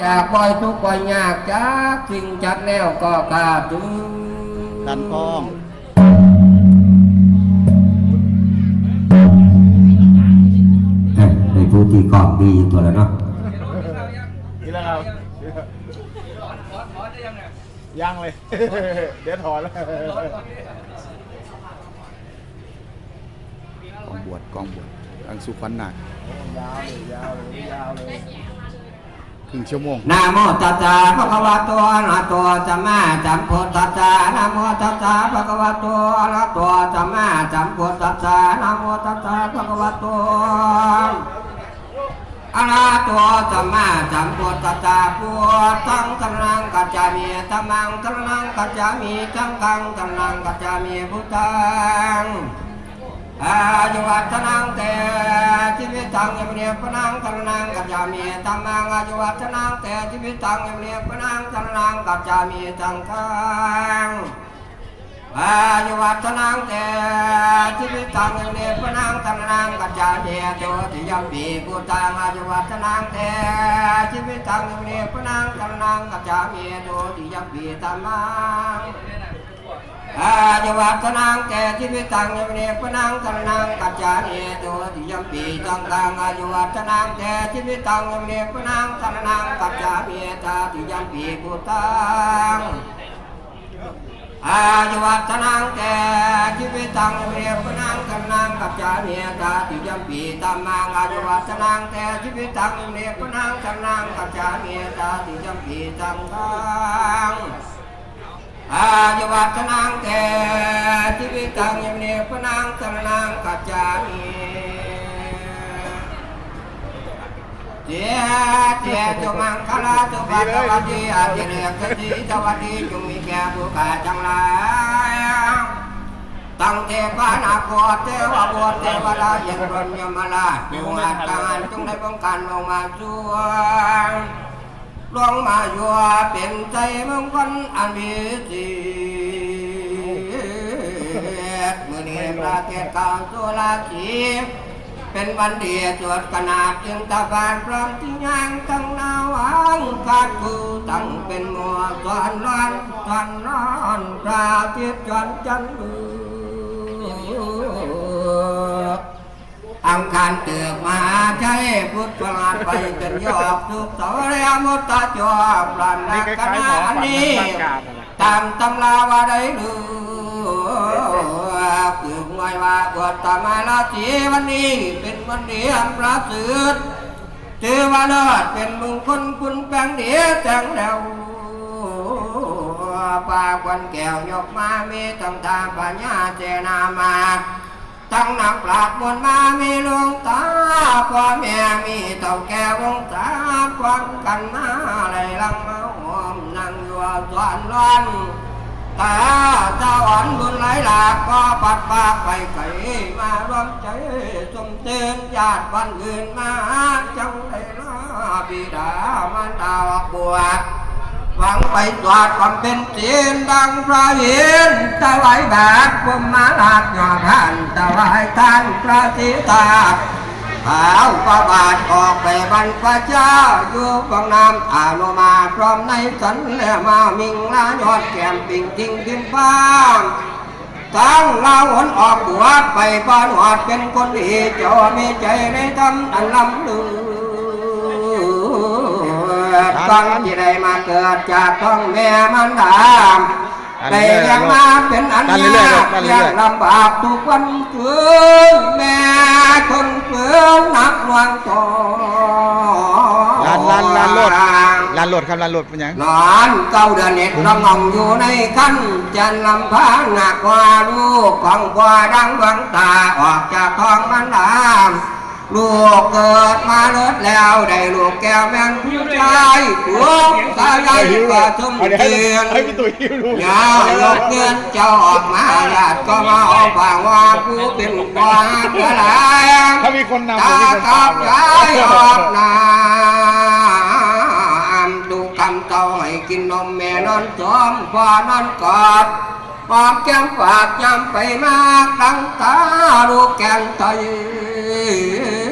อยากปล่อยทุกข์ปล่อยยากจากสิ่งจากแนวก็กล้าถึงดันพ้องเอ้ยในผู้ที่กอบดีอยู่ตัวแล้วเนาะนี่แหละครับยังเลย เดี๋ยวถอนแล้วกองบวชกองบวชอังสุขวัญหนัก ยาวเลยยาวเลยยาวเลยค รึ่งชั่วโมง นะโมตัสสะภะคะวะโตอะระหะโตสัมมาสัมพุทธัสสะนะโมตัสสะภะคะวะโตอะระหะโตสัมมาสัมพุทธัสสะนะโมตัสสะภะคะวะโตอะระหะโตสัมมาสัมพุทธัสสะพุทธังสรณังกัจจามิธัมมังสรณังกัจจามิสังฆังสรณังกัจจามิพุทธัง งยมเนียปนังตรนังกัจจามีธรรมังอายุวัฒนังเตชีวิตตังยมเนียปนังตรนังกัจจามีสังฆังอายุวัฒนังเตชีวิตตังยมเนียปนังตรนังกัจจามีโตติยมปีกุตังอายุวัฒนังเตชีวิตตังยมเนียปนังตรนังกัจจามีโตติยมปีธรรมัง อายุวัฒนังแก่ชีวิตังยมเนปนังตรนังกัจจานิตัวติยมปีตังตังอายุวัฒนังแก่ชีวิตังยมเนปนังตรนังกัจจานิตาติยมปีพุทธังอายุวัฒนังแก่ชีวิตังยมเนปนังตรนังกัจจานิตาติยมปีตัมมังอายุวัฒนังแก่ชีวิตังยมเนปนังตรนังกัจจานิตาติยมปีตังทัง อายุวัฒนังแก่ชีวิตังยมเนปนังสรนังกัจจามิเจียเจียจุมังคลาจุปัตตวัติอาเจเนกติสวัสดีจุมีแก่ผู้ขาจังหลายตั้งเทพานาโคเทวบุตรเทวดาเย็นรนยมราชอยู่อาการจงได้ป้องกันลงมาช่วย ลวงมาอยู่เป็นใจมงคลอันวิเศษมือนี้ประเทศเก่าสุราชีเป็นวันเดียจวดขนาดจึงตะบานพร้อมที่ยางตั้งนาวังคาดกูตั้งเป็นมัวตอนร้อนตอนร้อนพระอาทิตย์จวนจันทร์มืออังคารเติบมหา ชัยพุทธประหลาดไปเป็นยอดทุกสาเรียมุตตะจอบรันนักคณะอันนี้ตามตำราว่าได้รู้คือหวยว่าบวชตามาลาสีวันนี้เป็นวันเดียมประสริฐถือว่าเลิศเป็นมงคลคุณแปลงเดียจังแล้วปาควันแก้วยกมามีตั้งตาปัญญาเจนามาั้งนักปราชญ์มนมามีหลวงตาพ่อแม่มีเต่าแก่วงตาควังกันมาไหลลังมาหอมนั่งอยู่สวนร้อนตาเจ้าอ่อนบุญไหลหลากก็ปัดปากไปไกลมารวมใจสมเตือนญาติบ้านอื่นมาจังได้ลาบิดามารดาออกบว ชหวังไปตรวความเป็นจริงดังพระเห็นถวายแบบพวมาลาดยอดท่านถวายท่านพระศิตาขาวประบาทออกไปบรรพชาอยู่ฟังน้ำอาโนมาพร้อมในสันและมามิงลายอดแก้มปิ่งจริงดินฟ้าตั้งลาหนออกบวชไปบ้านหอดเป็นคนดีจ้ามีใจในธรรมอันลำลือ ฟังที่ได้มาเกิดจากท้องแม่มันดามได้เลี้ยงมาเป็นอันยากเลี้ยงลำบากทุกวันคืนแม่คนเฟืองนักหน่วงตอลานลานลานรถลานรถครับลานรถเป็นหยังนอนเก้าเดือนเน็ดระงองอยู่ในขั้นจันลำพางหนักกว่าลูกของกว่าดังดวงตาออกจากท้องมันดาม ลูกเกิดมาเลิศแล้วได้ลูกแก้วแม่นผู้ชายตัวตาใหญ่กว่าสมเกียนให้พี่ตุ๋ยหิวดูยายกเงินเจ้าออกมาญาติก็มาเอาฟังว่าผู้เป็นกว่าเท่าไหรถ้ามีคนนำตาผมมีคนกับตามยายออกน้ำดูคำเต่าให้กินนมแม่นอนจอมพ่อนอนกอดปอบแก้มฝากยำไปมากตั้งตาลูกแกงไตเลี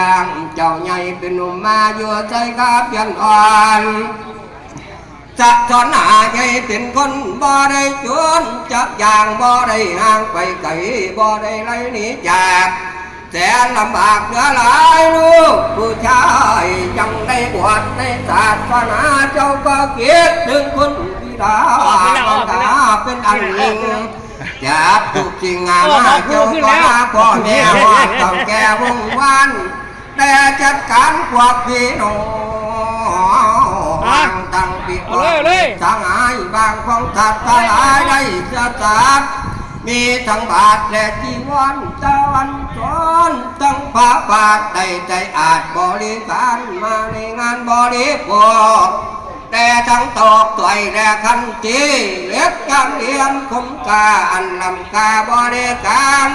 ยาง เจ้าใหญ่เป็นหนุ่มมาอยู่ใจกับยันอ่อนจะสอนหาใหญ่เป็นคนบ่ได้จนจักอย่างบ่ได้ห่างไปไกลบ่ได้ไรหนีจากแสนลำบากเหลือหลายลูกผู้ชายจังได้บวชในศาสนาเจ้าก็คิดถึงคุณบิดาบังกาเป็นอันหนึ่งจากทุกสิ่งงานมาเจ้าก็ลาพ่อแม่ว่าต้องแก่วงวัน แต่จัดการพวกพี่น้องตั้งปีกเอาเลยเอาเลยทางหายบางของทัดทลายได้จะจัดมีทั้งบาทและจีวรตะวันจนทั้งพระบาทได้ใจอาจบริการมาในงานบริโภคแต่ทั้งตอกต่อยและคันจีเล็กกันเรียนคุ้มกาอันลำกาบริการ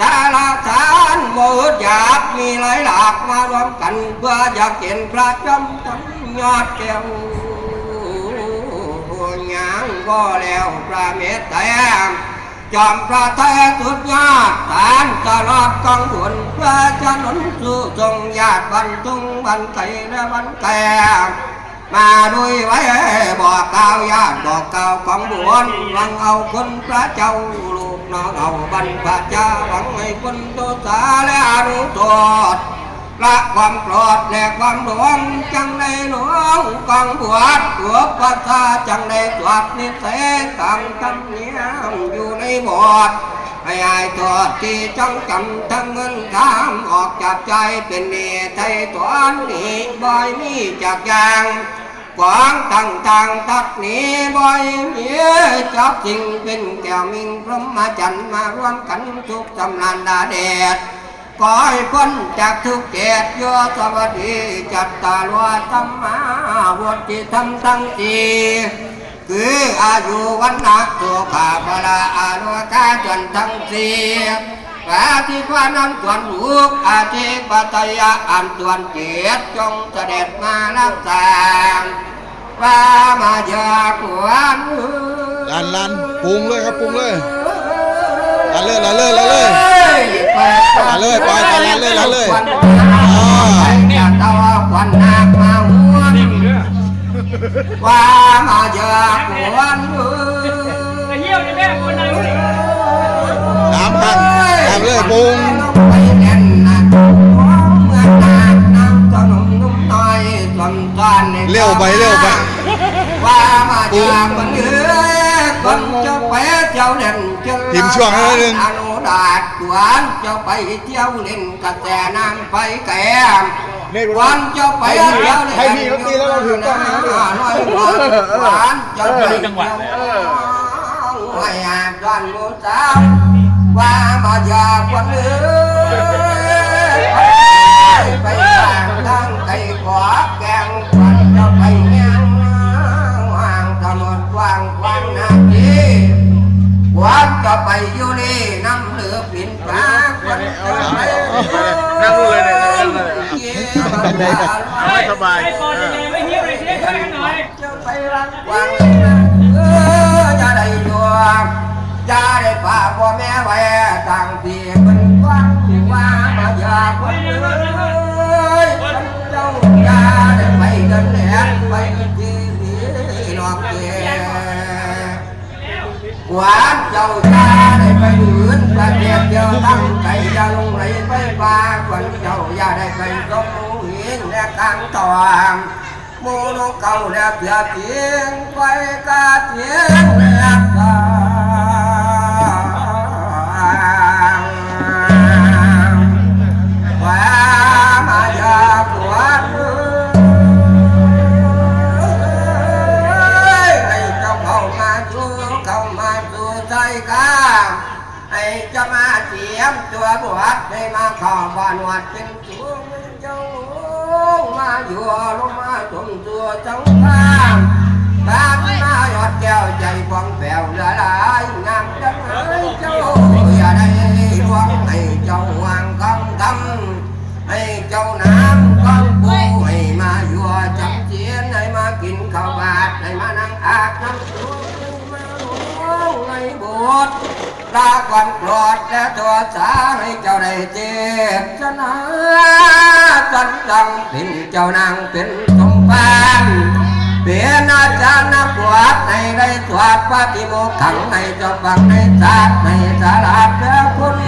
สารทานโมดอยากมีหลายหลากมารวมกันเพื่ออยากเห็นพระจำทั้งยอดแก้วยังบ่แล้วพระเมตแตาจอมพระไทยสุดยอดทานตลอดกองบุญเพื่อจะหนุนสู่ทรงญาติบรรทุงบรรไก่และบรรแก่มาด้วยไว้บอกกล่าวญาติบอกกล่าวของบุญหวังเอาคนพระเจ้าลูกน้องเอาบรรพชาหวัง ให้คนโตสาและอนุโทษละความโกรธและความหลวงจังในหลวงกองบวชตัวปัสาจังในตรวจนิสัยตามธรรมเนียมอยู่ในบทให้อายตัวที่จ้องจำทั้งเงินคำออกจากใจเป็นเนไทยตัวนี้บ่อยมีจากยางกวางตั้งทางตักนี้บ่อยมีจับจริงเป็นแก้วมิงพรหมจันทร์มารวมกันทุกจำนานดาเดชขอให้พ้นจากทุกเกตโยสวัสดีจัตตาลวาธรรมาวุติธรรมทั้งจี คืออายุวันนะสุขาพละอานุกาจนทั้งสี่อาทิพานันตวนลูกอาทิปัตยะอันตวนเกียรติจงเสด็จมาลักษาว่ามาจากวันลันลันปรุงเลยครับปรุงเลยลันเลยลันเลยลันเลยลาเลยไปไปลาเลยลาเลยอ่าเนี่ยตะ ว่ามาเจอควันเอไอ้เหี้ยวนี่แม่คนไหนวะเนี่ยน้ำพันน้ำเลยปรุงไปแน่นนะเมื่อนาน้ำตะนมนุ่มน้อยสนทานเร็วไปเร็วไปว่ามาเจอคนเอ้ยคนจะไปเจ้าเด่นเจ้าทีมช่วงให้นิดนึงอนุ ดาตกวนจะไปเที่ยวเล่นกระแสน้ำไปแก่วันจะไปเที่ยวเล่นให้พี่เขาตีแล้วเราถือกล้องให้เขาดูน้อยวันจะไปจังหวัดไม่อาจดันโมสาวว่ามาอย่าคนเอ้ยไปทางทางไก่ขวาแกงควันจะไปเงี้ยงวางถนนกว้างกว้างนาทีวัดก็ไปอยู่นี่าคนจะไปนั่งดูเลยเนี่ยนั่งเลยไม่สบายไอ้ปอดยังไงไม่เหี้ยวเลยเสียค่าหน่อยจะไปรักวังเออจะได้อยู่จะได้ป่าพ่อแม่ไว้ต่างที่เป็นกว้างว่ามาอยากวันเอ้ยเจ้าจะได้ไปเดินแหนไปที่นี่นอกเก หวานเจ้าชาได้ไปหืนประเทศเดียวตั้งใจจะลงไหลไยมตัวบวชให้มาขอบ้านวัดเป็นตัวเป็นเจ้ามาอยู่ลงาดให้มานั่งอน้ำตัวให้มาหลวงในโบสถ์ดาควันกรธและตัวสาให้เจ้าได้เจ็บชนะสันดังเป็นเจ้านางเป็นสมภารเป็นอาจารย์นักบวชในได้สวดปฏิโมกขังในเจ้าฟังในศาสตร์ในสาราเพื่อคุณ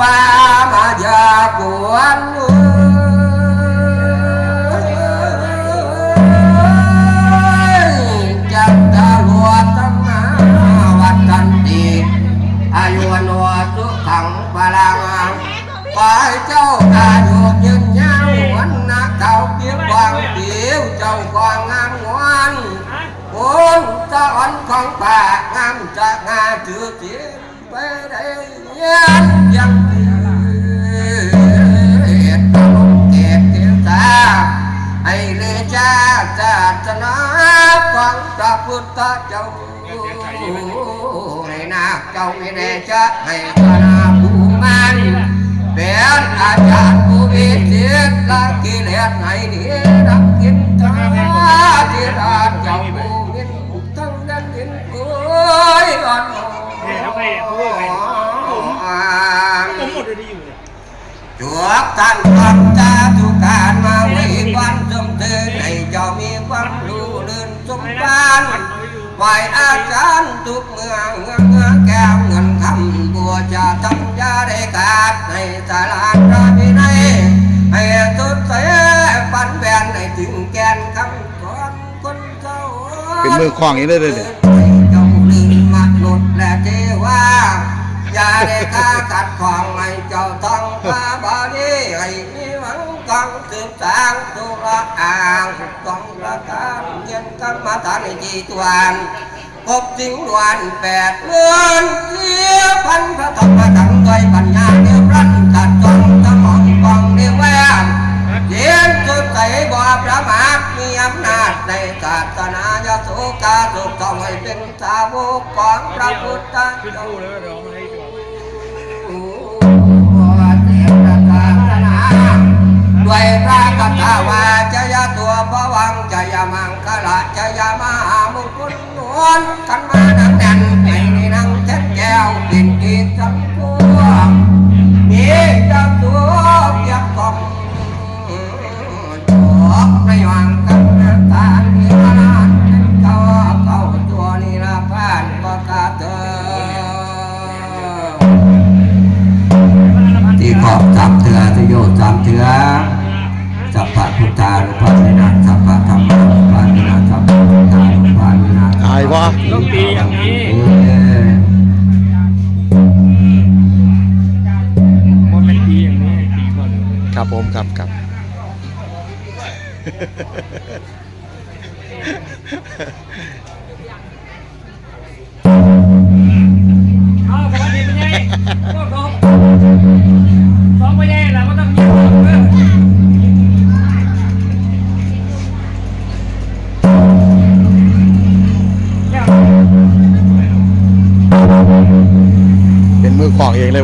ว่ามาอย่าปวน ของป่างามจะงาจือเสียไปได้ยังยังเอ็ดตลกเก็บเกี่ยวตาจาจาสนาฟังพระพุทธเจ้าให้นาเจ้าไม่แน่จะให้พระนาผู้มันเป็นอาจารย์ผู้วิเศษละกิเลสให้ดียรัก ท่านความจาทุกการมาไว้วันสมเตือนให้เจ้ามีความรู้เลื่นสมบานไหวอาจารย์ทุกเมื่อเงื่อเงื่อแก้วเงินคำบัวจะทำยาได้กาดในสาราพระวินัยให้สุดเสียปันแบนให้ถึงแกนคำก่อนคนเจ้าเป็นมือคล้องอย่างนี้เลยเนี่ยเจ้าลืมมนุษย์และเทวาอย่าได้กาขัด ย็นกรรมฐาในจีตวันพบสิ่งดวนแปดเมือนเสียพันพระธรรมขังด้วยปัญญาเดียวรันกัดจงสมองกองเดียแวมเย็นสุดใสบ่ประมาทมีอำนาจในศาสนายสุกาสุขต้องให้เป็นสาวกของพระพุทธเจ้า อนกันมานะ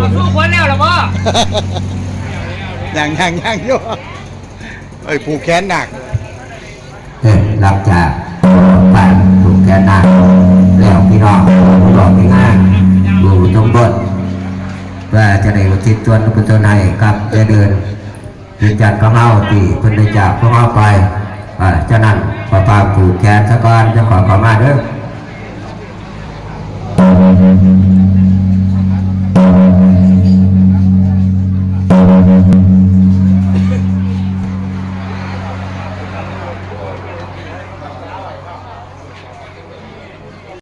มือคล้องเองเลยวันนี้ สู้คนแล้วหรอพ่อยังยังยังโยเอ้ยผูกแขนหนักเออหลังจากบ้านถูกแกนหนักแล้วพี่น้องผู้รอไปงานดูตรงบนเพื่อจะได้อุทิศส่วนกุศลให้กับจะเดินยืนยันของเฮาที่เพิ่นได้จากพวกเฮาไปอ่าฉะนั้นขอปามผูกแขนสะก่อนจะขอขอมาเด้อ